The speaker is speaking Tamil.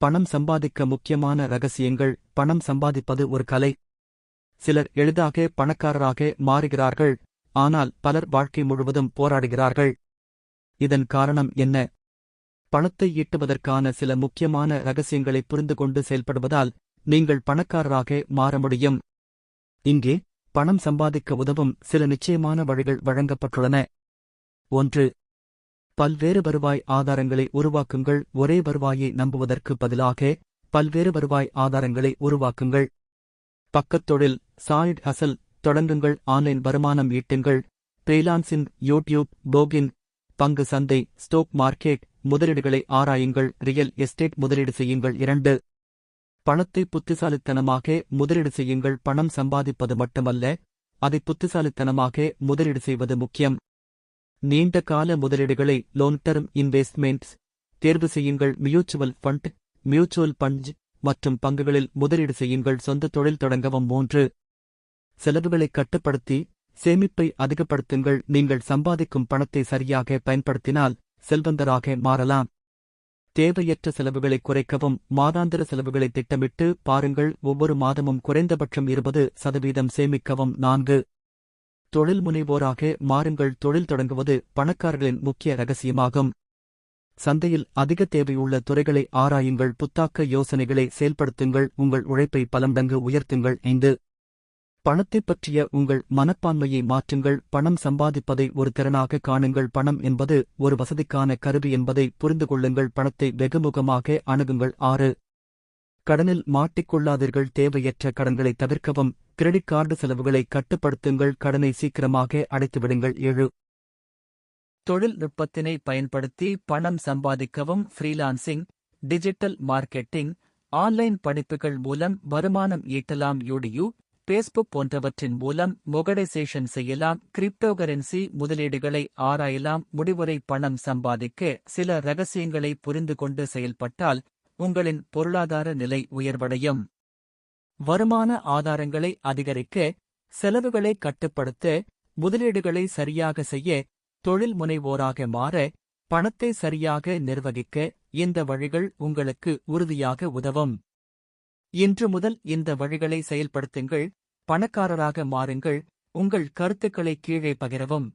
பணம் சம்பாதிக்க முக்கியமான ரகசியங்கள். பணம் சம்பாதிப்பது ஒரு கலை. சிலர் எளிதாக பணக்காரராக மாறுகிறார்கள். ஆனால் பலர் வாழ்க்கை முழுவதும் போராடுகிறார்கள். இதன் காரணம் என்ன? பணத்தை ஈட்டுவதற்கான சில முக்கியமான ரகசியங்களை புரிந்து கொண்டு செயல்படுவதால் நீங்கள் பணக்காரராக மாற முடியும். இங்கே பணம் சம்பாதிக்க உதவும் சில நிச்சயமான வழிகள் வழங்கப்பட்டுள்ளன. ஒன்று பல்வேறு வருவாய் ஆதாரங்களை உருவாக்குங்கள். ஒரே வருவாயை நம்புவதற்கு பதிலாக பல்வேறு வருவாய் ஆதாரங்களை உருவாக்குங்கள். பக்கத்தொழில் சாய்ட் ஹசல் தொடங்குங்கள். ஆன்லைன் வருமானம் ஈட்டுங்கள். ஃப்ரீலான்சிங் யூடியூப் போகின் பங்கு சந்தை ஸ்டோக் மார்க்கெட் முதலீடுகளை ஆராயுங்கள். ரியல் எஸ்டேட் முதலீடு செய்யுங்கள். இரண்டு பணத்தை புத்திசாலித்தனமாக முதலீடு செய்யுங்கள். பணம் சம்பாதிப்பது மட்டுமல்ல அதை புத்திசாலித்தனமாக முதலீடு செய்வது முக்கியம். நீண்ட கால முதலீடுகளை லோங் டர்ம் இன்வெஸ்ட்மெண்ட்ஸ் தேர்வு செய்யுங்கள் மியூச்சுவல் ஃபண்ட் மியூச்சுவல் ஃபண்ட் மற்றும் பங்குகளில் முதலீடு செய்யுங்கள் சொந்த தொழில் தொடங்கவும். மூன்று செலவுகளை கட்டுப்படுத்தி சேமிப்பை அதிகப்படுத்துங்கள். நீங்கள் சம்பாதிக்கும் பணத்தை சரியாக பயன்படுத்தினால் செல்வந்தராக மாறலாம். தேவையற்ற செலவுகளை குறைக்கவும் மாதாந்திர செலவுகளை திட்டமிட்டு பாருங்கள். ஒவ்வொரு மாதமும் குறைந்தபட்சம் இருபது சதவீதம் சேமிக்கவும். நான்கு தொழில் முனைவோராக மாறுங்கள். தொழில் தொடங்குவது பணக்காரர்களின் முக்கிய ரகசியமாகும். சந்தையில் அதிக தேவையுள்ள துறைகளை ஆராயுங்கள். புத்தாக்க யோசனைகளை செயல்படுத்துங்கள். உங்கள் உழைப்பை பலமடங்கு உயர்த்துங்கள். ஐந்து. பணத்தைப் பற்றிய உங்கள் மனப்பான்மையை மாற்றுங்கள். பணம் சம்பாதிப்பதை ஒரு திறனாக காணுங்கள். பணம் என்பது ஒரு வசதிக்கான கருவி என்பதை புரிந்து கொள்ளுங்கள். பணத்தை வெகுமுகமாக அணுகுங்கள். ஆறு. கடனில் மாட்டிக்கொள்ளாதீர்கள். தேவையற்ற கடன்களை தவிர்க்கவும். கிரெடிட் கார்டு செலவுகளை கட்டுப்படுத்துங்கள். கடனை சீக்கிரமாக அடைத்துவிடுங்கள். ஏழு. தொழில்நுட்பத்தினை பயன்படுத்தி பணம் சம்பாதிக்கவும். ஃப்ரீலான்சிங் டிஜிட்டல் மார்க்கெட்டிங் ஆன்லைன் படிப்புகள் மூலம் வருமானம் ஈட்டலாம். யூடியூ பேஸ்புக் போன்றவற்றின் மூலம் மொகடைசேஷன் செய்யலாம். கிரிப்டோகரன்சி முதலீடுகளை ஆராயலாம். முடிவுரை பணம் சம்பாதிக்க சில ரகசியங்களை புரிந்து கொண்டு செயல்பட்டால் உங்களின் பொருளாதார நிலை உயர்வடையும். வருமான ஆதாரங்களை அதிகரிக்க செலவுகளை கட்டுப்படுத்த முதலீடுகளை சரியாக செய்ய தொழில் முனைவோராக மாற பணத்தை சரியாக நிர்வகிக்க இந்த வழிகள் உங்களுக்கு உறுதியாக உதவும். இன்று முதல் இந்த வழிகளை செயல்படுத்துங்கள் பணக்காரராக மாறுங்கள் உங்கள் கருத்துக்களை கீழே பகிரவும்.